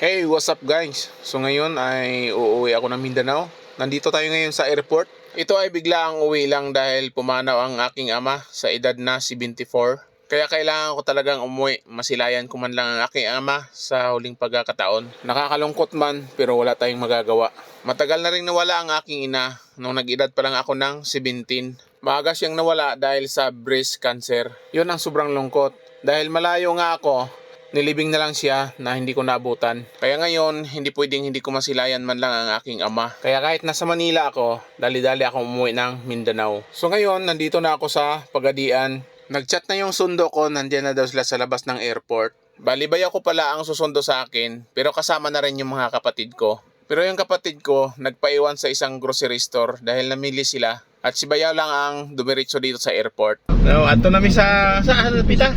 Hey, what's up guys? So ngayon ay uuwi ako ng Mindanao. Nandito tayo ngayon sa airport. Ito ay bigla ang uwi lang dahil pumanaw ang aking ama sa edad na 74. Kaya kailangan ko talagang umuwi. Masilayan ko man lang ang aking ama sa huling pagkakataon. Nakakalungkot man pero wala tayong magagawa. Matagal na rin nawala ang aking ina nung nag-edad pa lang ako ng 17. Maaga siyang nawala dahil sa breast cancer. Yun ang sobrang lungkot. Dahil malayo nga ako, nilibing na lang siya na hindi ko naabutan. Kaya ngayon, hindi pwedeng hindi ko masilayan man lang ang aking ama. Kaya kahit nasa Manila ako, dali-dali ako umuwi ng Mindanao. So ngayon, nandito na ako sa Pagadian. Nagchat na yung sundo ko, nandiyan na daw sila sa labas ng airport. Balibay ako pala ang susundo sa akin, pero kasama na rin yung mga kapatid ko. Pero yung kapatid ko, nagpaiwan sa isang grocery store dahil namili sila. At si Bayaw lang ang dumiretso dito sa airport. No, ato nami sa saan pita?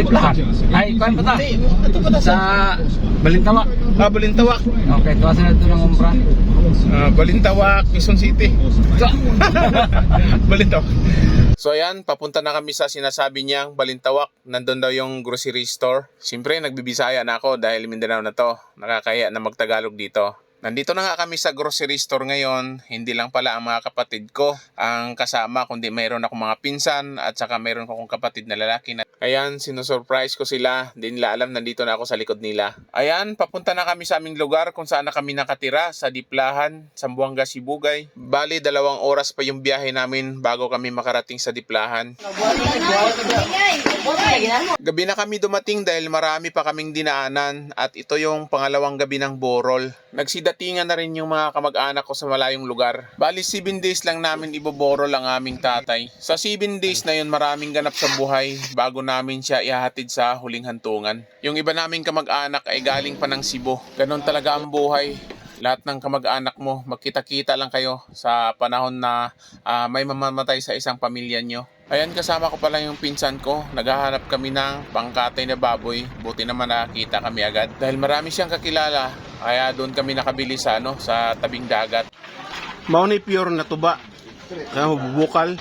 Di lahat. Ay, kuhan pa ta. Ato pa Sa Balintawak. Ah, Balintawak. Okay, tuwasan na ito ng umbra. Ah, Balintawak, Quezon City. Balintawak. So ayan, papunta na kami sa sinasabi niyang Balintawak. Nandun daw yung grocery store. Siyempre, nagbibisaya na ako dahil Mindanao na to. Nakakaya na magtagalog dito. Nandito na nga kami sa grocery store ngayon. Hindi lang pala ang mga kapatid ko ang kasama, kundi mayroon akong mga pinsan at saka mayroon akong kapatid na lalaki na Ayan, sinusurprise ko sila. Hindi nila alam, nandito na ako sa likod nila. Ayan, papunta na kami sa aming lugar kung saan na kami nakatira sa Diplahan, Sambuanga, Sibugay. Bali, dalawang oras pa yung biyahe namin bago kami makarating sa Diplahan. Gabi na kami dumating dahil marami pa kaming dinaanan at ito yung pangalawang gabi ng Borol. Nagsidatingan na rin yung mga kamag-anak ko sa malayong lugar. Bali 7 days lang namin iboborol ang aming tatay. Sa 7 days na yun maraming ganap sa buhay bago namin siya ihahatid sa huling hantungan. Yung iba naming kamag-anak ay galing pa ng Cebu. Ganon talaga ang buhay lahat ng kamag-anak mo, magkita-kita lang kayo sa panahon na ah, may mamamatay sa isang pamilya nyo. Ayan, kasama ko pala yung pinsan ko. Naghahanap kami ng pangkatay na baboy. Buti naman nakakita kami agad. Dahil marami siyang kakilala, kaya doon kami nakabili sa, ano, sa tabing dagat. Mao ni pure na tuba. Kaya bubukal.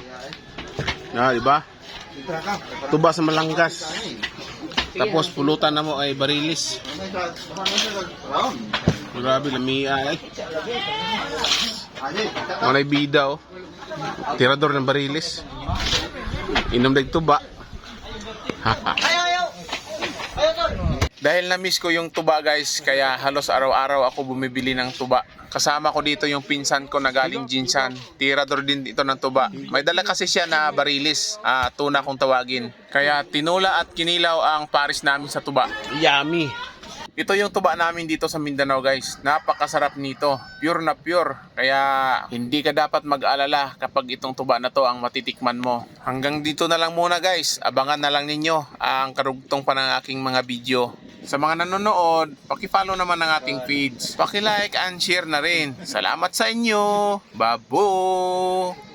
Na, di ba? Tuba sa malanggas. Tapos pulutan na mo ay barilis. Grabe, lamia ay. Malay bida oh. Tirador ng barilis. Inom dag tuba. Dahil na-miss ko yung tuba guys, kaya halos araw-araw ako bumibili ng tuba. Kasama ko dito yung pinsan ko na galing Jinsan. Tirador din ito ng tuba. May dala kasi siya na barilis, ah, tuna kung tawagin. Kaya tinula at kinilaw ang pares namin sa tuba. Yummy! Ito yung tuba namin dito sa Mindanao guys. Napakasarap nito. Pure na pure. Kaya hindi ka dapat mag-alala kapag itong tuba na to ang matitikman mo. Hanggang dito na lang muna guys. Abangan na lang ninyo ang karugtong pa ng aking mga video. Sa mga nanonood, paki-follow naman ang ating feeds. Paki-like and share na rin. Salamat sa inyo. Babo!